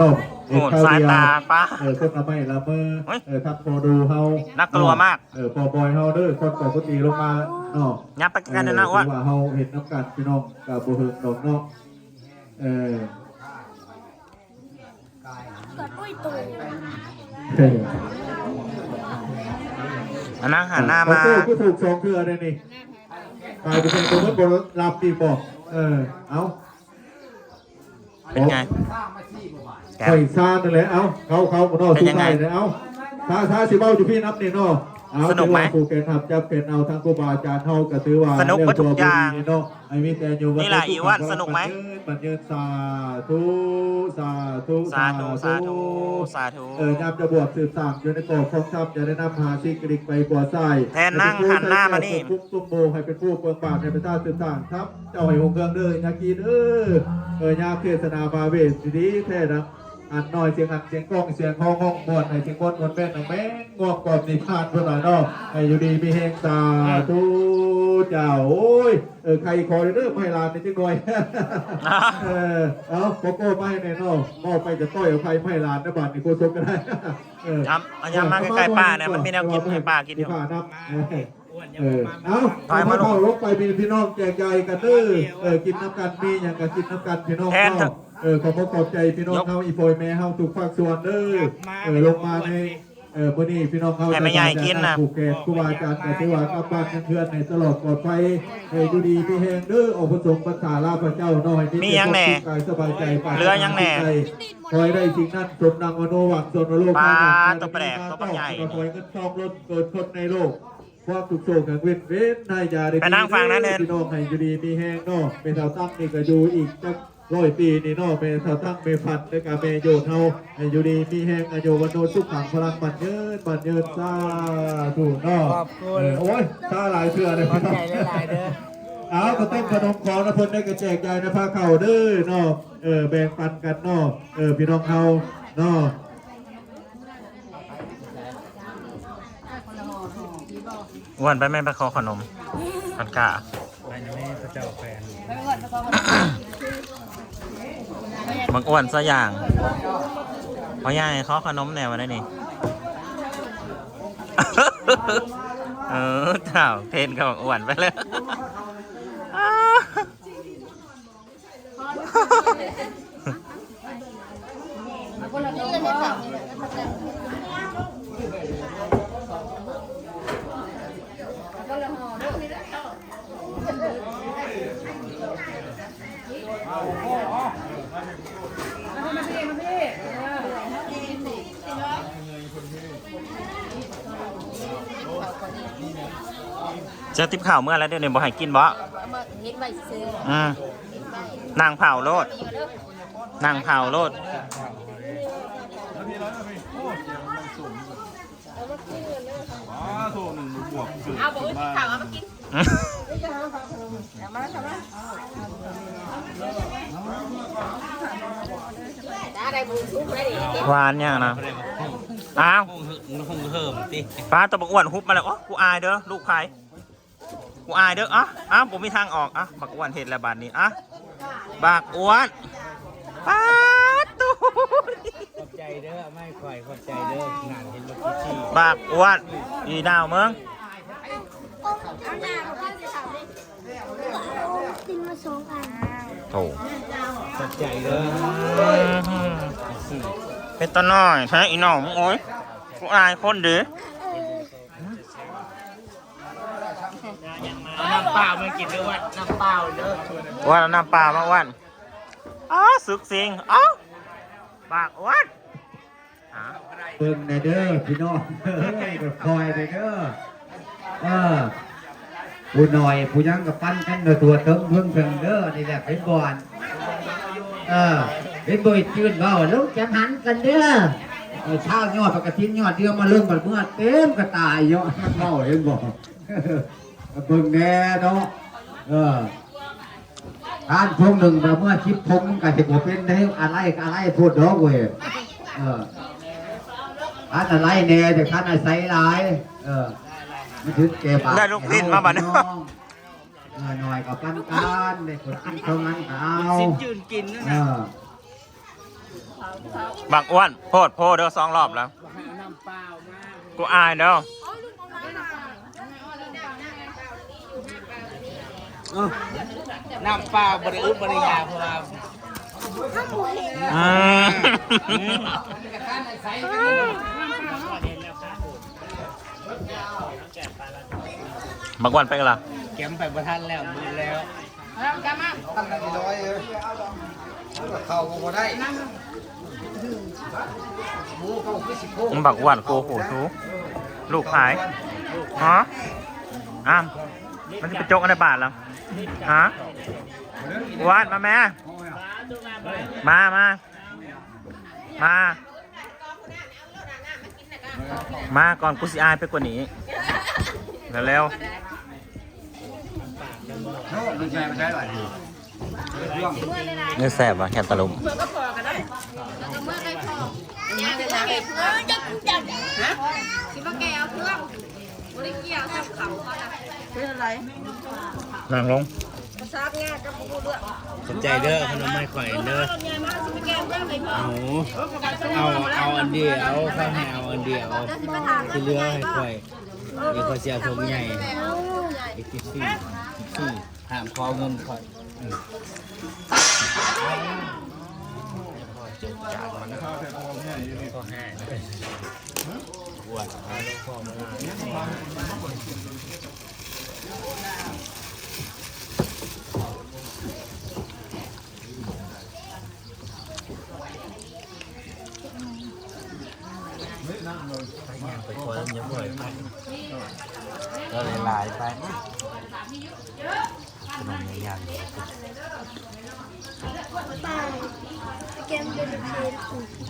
นมโหดสายตาป้าเออคนละไม่ละเมอเฮ้ยเออครับพอดูเฮาน่ากลัวมาก เออพอบอยเฮาเด้อคนปกติลงมาเนาะยับไปกันนะนะอ้วนเออถืว่าเฮาเห็นน้ำกันพี่น้องกับบุหึงดอกเนาะเออกดอุ้ยตู่เอออันนั่งหันหน้ามาเอก็ถูกสองเครือเลยนี่กลายเป็นตัวมันบนรับปีบอกเออ เอาเป็นไงแก ไข่ซานั่นแหละเอาเขาเขาบนนอกเป็นสุยังไงไทยเลยเอาถ้าถ้าสิเบ้าอยู่พี่นับนี่เนาะเอาสนุกไหมถือว่าผูกแกนทับจะเป็นเอาทางครูบาอาจารย์เฮาก็ถือว่าสนุกกว่าทุกอย่างเรื่ตัวบุญนี่เนาะไอ้มีแต่อยู่นี่แหละอีอ้วนสนุกไหมบัญเยินสาธุสาธุสาธุสาธุสาธุเออยามจะบวชสืบสามอยู่ในกรอบของธรรมจะได้นำหาสิ่งกริกไปกว่าไส้แทนนั่งหันหน้ามานี่ทุกตุ้มโมให้เป็นผู้เปิงปากให้เป็นท่าสืบสามครับเจ้าให้หงเครื่องเด้อยากีเด้อเออยาเทศนาบาเวสดีแท้นะ อันน้อยเสียงอันเสียงกล้องเสียงห้องห้องมวนให้เสียงมวนมวนแม่นแม่งงอกกรอบนิทานเพื่อนหน่อยเนาะให้อยู่ดีมีเฮงสาธุเจ้าโอ้ยเออใครคอยเด้อไม่ลานในจังหน่อยเออเอาโกโก้ไม่แน่นอนมอบไปจะต้อยเอาใครไม่ลานนะบาทนี่โกชกก็ได้เออย้ำเอาย้ำมาใกล้ๆป้าเนี่ยมันมีแนวกินให้ป้ากินอยู่ป้านับเออเออเอาถอยมาลูกเข้ารถไปมีพี่น้องแจกใหญ่กันเด้อเออกินน้ำกันมีอย่างกับกินน้ำกันพี่น้องแทน เถเนาะอะเออขอบพระขอบใจพี่น้องยกเฮาอีโฟยแม่เฮาทุกภาคส่วนเด้อเออลงมาในเออมื้อนี้พี่น้องเฮาให้แม่ใหญ่กินน่ะผูกแขนครูบาอาจารย์ก็ถือว่ากลับบ้านเพื่อนๆในตลอดปลอดภัยเอออยู่ดีมีแฮงเด้อออกประสงค์ภาษาลาพระเจ้าน้อยมียังแหน่กายสบายใจปราศเหลือยังแหน่คอยได้สิ่งนั้นสมดังมโนหวังสนโลกปลาให้อย่างตัวแปลกตัวปลาใหญ่คอยเงินทองล้นเกิดคนในโลกความสุขโศกแห่งเวทเวทนายยาได้ไปนั่งฟังนะเนนพี่น้องให้อยู่ดีมีแห้งเนาะเป็นสาวตั้งนี่ก็อยู่อีกจัก ร้อยปีนี่เนาะเป็นสาวตั้งเมพันในการเมโยนเฮาให้อยู่ดีมีแห้งอายุวันโนสุขขังพลังบันเยินบันเยินซาถูกเนาะขอบคุณเออโอ้ยซาหลายเชื่อเลยขอบใจหลายๆเด้อเอาก็ต้มขนมของนะเพิ่นได้กระแจกใหญ่นะพาเข่าเด้อเนาะเออแบ่งปันกันเนาะเออพี่น้องเฮาเนาะอ้วนไปแม่ไปขอขนมขันกะไปนะแม่พระเจ้าแฟน บังอ้วนซะอย่างเพราะย่ายเขาขนมแนวมาได้นี่ เออเจ้าเทนกับบังอ้วนไปเลย อติบข่าวเมื่อแล้วเดี๋ยวนี้บ่ให้กินบ่มาเฮ็ดไว้ซื้ออืมนางเผาโลดนางเผาโลดเอาบ่อุ้ยข่าวเอามากินอืมเอามาเอามาได้ได้บุญทุกได้ดิเก็บหวานยังนะอ้าวคงเพิ่มติป้าตะบกอ้วนฮุบมาแล้วอ๋อกูอายเด้อลูกใคร กูอายเด้ออะอ้าวผมมีทางออกอะบักอ้วนเห็นแล้วบาดนี้อะบักอ้วนป้าตูขอบใจเด้อไม่ค่อยขอบใจเด้องานเห็นรถที่บักอ้วนอีดาวเมืองกินมาสองอันโถขอบใจเด้อเป็นตัวน้อยใช่อีน้องมึงโอ้ยกูอายคนเด้อ เอา น้ำเปล่ามากินด้วยน้ำเปล่าเด้ออ้วนเอาน้ำปลามาอ้วนอ๋อสึกสิงอ๋อบักอ้วนอะเบิ่งในเด้อพี่น้องเอ้ยแบบคอยในเด้อเออผู้หน่อยผู้ยังกับปั้นกันโดยตัวเติมเพิ่งเพิ่งเด้อนี่แหละเป็นก่อนเออเป็นบ่อยจืดเบาแล้วจังหันกันเด้อเออเช้ายอดปกติยอดเดียวมาเริ่มบัดเมื่อเต็มกระตายเยอะมันเมาเห็นบ่ เบิ่งแน่เนาะเออทานพงหนึ่งแต่เมื่อชิปพงมันก็สิบ่เป็นได้อะไรก็อะไรพูดดอกเว้ยเอออันอะไรแน่แต่ขันอะไรหลายเออมันถึงเก็บได้ลูกลิ้นมาบัดนี้เออหน่อยกับปันกันในคนกินเท่านั้นก็เอาสิ้นยืนกินนั่นเอน่ะอบักอ้วนโพดโพดเด้อสองรอบแล้วบอกให้เอาน้ำเปล่ามากูอายเด้อ เออ น้ำเปล่าบริอุดบริยาเพราะว่าอืมบักอ้วนไปกันละเก็บไปประทันแล้วมือแล้วมันบักอ้วนโกโหทูลูกขายฮะอ้ามมันจะไปจกอะไรบาทแล้ว ฮะอ้วนมาแม่มามามา มาก่อนกูสิอายไปกว่านี้เร็วโน่มันใช่ไม่ใช่หรออยู่ๆเนื้อแสบว่ะแค่ตะลุมเมื่อก็พอกันได้แล้วก็เมื่อได้พอเนี่ยจะเก็บเพื่อนจะจับฮะคิดว่าแกเอาเพื่อน บริเกี่ยวจับเขาเขานะเป็นอะไรนั่งลงภาษาแง่กับผู้เลือกสนใจเด้อขนมไม่ข่อยเด้อใหญ่มากสิไปแก้เรื่องไหนพ่อหนูเอาเอาอันเดียวเขาให้เอาอันเดียวที่เหลือให้ข่อยเดี๋ยวข่อยเสียทงใหญ่อีกที่สี่ที่ห้ามขอเงินข่อยอืม ไปคอยยังบ่อยไปก็เลยลายไปขนมในย่างแกมเป็นเพ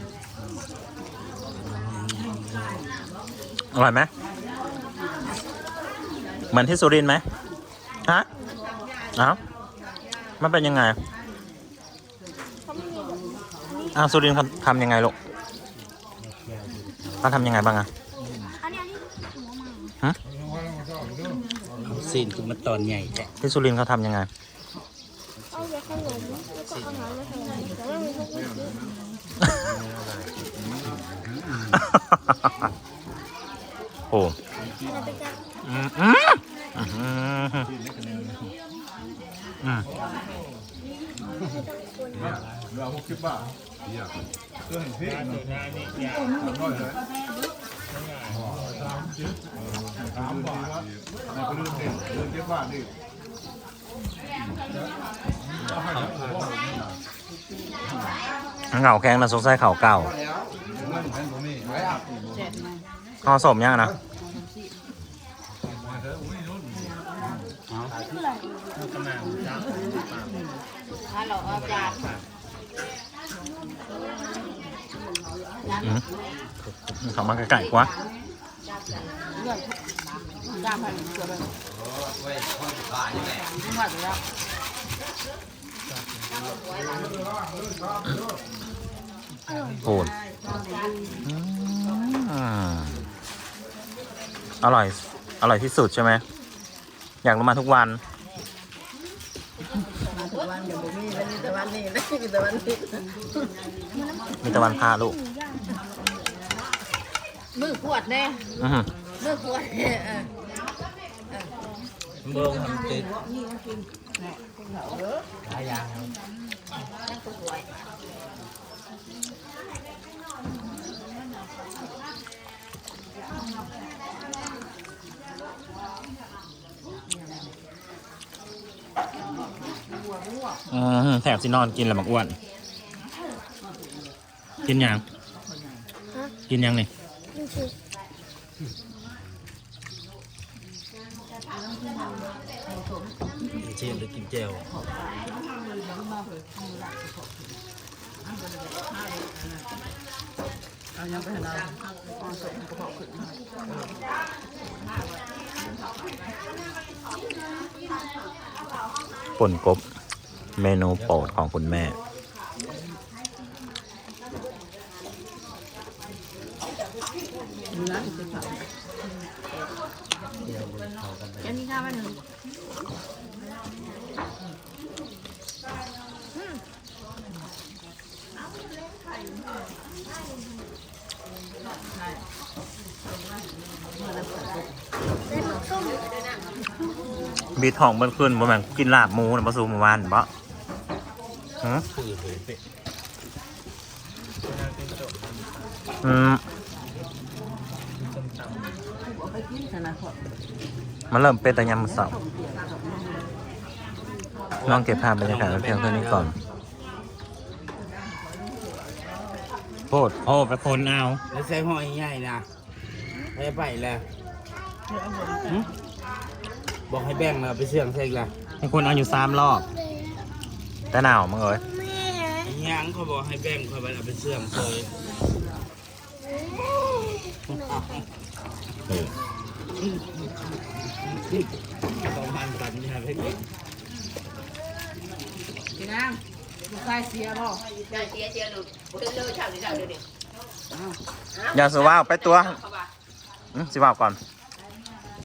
ล อร่อยไหมเหมือนที่สุรินทร์ไหมฮะเอ้ามันเป็นยังไงอ้าวสุรินทร์เขาทำยังไงลูกเขาทำยังไงบ้างอะอันนี้อันนี้ซีนคือมันตอนใหญ่แท้ที่สุรินทร์เขาทำยังไงเอายาขนมแล้วก็อาหารมาทำแต่ว่ามีพวกนี้โอ้เราไปจับอืมอืมอืมอืมเราหกสิบบาทเยอะเกินพี่สามบาทในก็ลืมเด็ดลืมเจ็ดบาทดิเหงาแข้งนะสงสัยเข่าเก่า ห่อสมยังนะฮัลโหลอาจารย์อืมเขามาไก่กว่าจากือบเลยว่าแล้วโอน อืมอร่อย อร่อยที่สุดใช่ไหม อยากลงมาทุกวันวันเดี๋ยวผมมีแล้วมีแต่วันนี้ไม่มีแต่วันนี้มีตะวันพาลูก มือขวดแน่อื้อหือมือขวดเออเบิ่งทำติดหลายอย่างครับ อืมแถบสินอนกินแล้วบักอ้วน กินยังกินยังนี่เชียนหรือกินเจลป่นกบ เมนูโปรดของคุณแม่อันนี้ข้าวมันหนึ่งบีทองเบิ้ลขึ้นบ่แม่นกินลาบหมูนะบ่สูเมื่อวานบ่ หืออืมมันเริ่มเป็นแต่ยำเสาลองเก็บภาพบรรยากาศไว้เพียงเท่านี้ก่อนโพดโอ้ไปคนเอา แล้วใส่หอยใหญ่นะไปไปแล้วหึบอกให้แบ่งมาไปเสื่องใส่อีกละให้คนเอาอยู่สามรอบ แต่หนาวมั้งเอ้ยไอ้ยังเขาบอกให้แบ่งเขาไปเอาไปเสื่องใส่ประมาณปันยาไปเด็กพี่นางลูกชายเสียบ่ใช่เสียเสียลูกเดินเลยเช่านี่เช่าเดี๋ยวนี้อย่าสิว่าวไปตัวเขาว่าอื้อสิว่าวก่อนเ